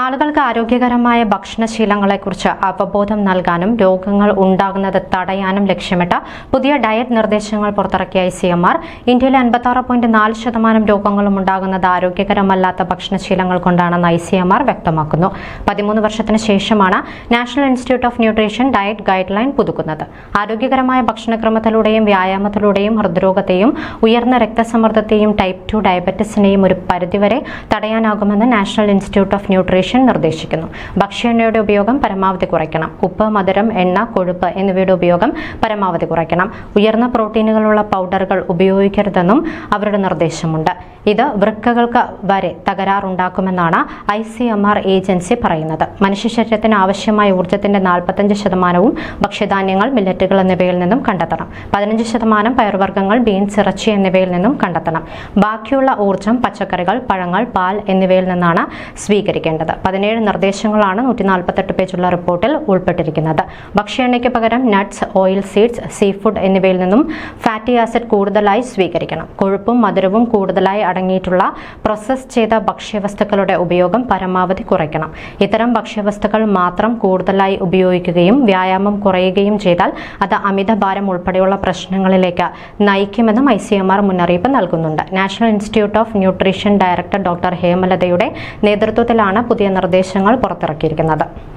ആളുകൾക്ക് ആരോഗ്യകരമായ ഭക്ഷണശീലങ്ങളെക്കുറിച്ച് അവബോധം നൽകാനും രോഗങ്ങൾ ഉണ്ടാകുന്നത് തടയാനും ലക്ഷ്യമിട്ട പുതിയ ഡയറ്റ് നിർദ്ദേശങ്ങൾ പുറത്തിറക്കിയ ഐ സി എം ആർ ഇന്ത്യയിലെ അൻപത്തി പോയിന്റ് നാല് ശതമാനം രോഗങ്ങളും ഉണ്ടാകുന്നത് ആരോഗ്യകരമല്ലാത്ത ഭക്ഷണശീലങ്ങൾ കൊണ്ടാണെന്ന് ഐ സി എം ആർ വ്യക്തമാക്കുന്നു. പതിമൂന്ന് വർഷത്തിന് ശേഷമാണ് national institute of nutrition diet guideline പുതുക്കുന്നത്. ആരോഗ്യകരമായ ഭക്ഷണക്രമത്തിലൂടെയും വ്യായാമത്തിലൂടെയും ഹൃദ്രോഗത്തെയും ഉയർന്ന രക്തസമ്മർദ്ദത്തെയും ടൈപ്പ് ടു ഡയബറ്റിസിനെയും ഒരു പരിധിവരെ തടയാനാകുമെന്ന് നാഷണൽ ഇൻസ്റ്റിറ്റ്യൂട്ട് ഓഫ് ന്യൂട്രീഷൻ നിർദ്ദേശിക്കുന്നു. ഭക്ഷ്യ എണ്ണയുടെ ഉപയോഗം പരമാവധി കുറയ്ക്കണം. ഉപ്പ് മധുരം എണ്ണ കൊഴുപ്പ് എന്നിവയുടെ ഉപയോഗം പരമാവധി കുറയ്ക്കണം. ഉയർന്ന പ്രോട്ടീനുകളുള്ള പൗഡറുകൾ ഉപയോഗിക്കരുതെന്നും അവരുടെ നിർദ്ദേശമുണ്ട്. ഇത് വൃക്കകൾക്ക് വരെ തകരാറുണ്ടാക്കുമെന്നാണ് I C M R agency പറയുന്നത്. മനുഷ്യ ശരീരത്തിന് ആവശ്യമായ ഊർജത്തിന്റെ നാൽപ്പത്തഞ്ച് ശതമാനവും ഭക്ഷ്യധാന്യങ്ങൾ മില്ലറ്റുകൾ എന്നിവയിൽ നിന്നും കണ്ടെത്തണം. പതിനഞ്ച് ശതമാനം പയർവർഗങ്ങൾ ബീൻസ് ഇറച്ചി എന്നിവയിൽ നിന്നും കണ്ടെത്തണം. ബാക്കിയുള്ള ഊർജം പച്ചക്കറികൾ പഴങ്ങൾ പാൽ എന്നിവയിൽ നിന്നാണ് സ്വീകരിക്കേണ്ടത്. പതിനേഴ് നിർദ്ദേശങ്ങളാണ് നൂറ്റി നാൽപ്പത്തെട്ട് പേജുള്ള റിപ്പോർട്ടിൽ ഉൾപ്പെട്ടിരിക്കുന്നത്. ഭക്ഷ്യ എണ്ണയ്ക്ക് പകരം nuts oil seeds seafood എന്നിവയിൽ നിന്നും ഫാറ്റി ആസിഡ് കൂടുതലായി സ്വീകരിക്കണം. കൊഴുപ്പും മധുരവും കൂടുതലായി അടങ്ങിയിട്ടുള്ള പ്രോസസ് ചെയ്ത ഭക്ഷ്യവസ്തുക്കളുടെ ഉപയോഗം പരമാവധി കുറയ്ക്കണം. ഇത്തരം ഭക്ഷ്യവസ്തുക്കൾ മാത്രം കൂടുതലായി ഉപയോഗിക്കുകയും വ്യായാമം കുറയുകയും ചെയ്താൽ അത് അമിത ഭാരം ഉൾപ്പെടെയുള്ള പ്രശ്നങ്ങളിലേക്ക് നയിക്കുമെന്നും ഐ സി എം ആർ മുന്നറിയിപ്പ് നൽകുന്നുണ്ട്. National institute of nutrition director doctor ഹേമലതയുടെ നേതൃത്വത്തിലാണ് പുതിയ നിർദ്ദേശങ്ങൾ പുറത്തിറക്കിയിരിക്കുന്നത്.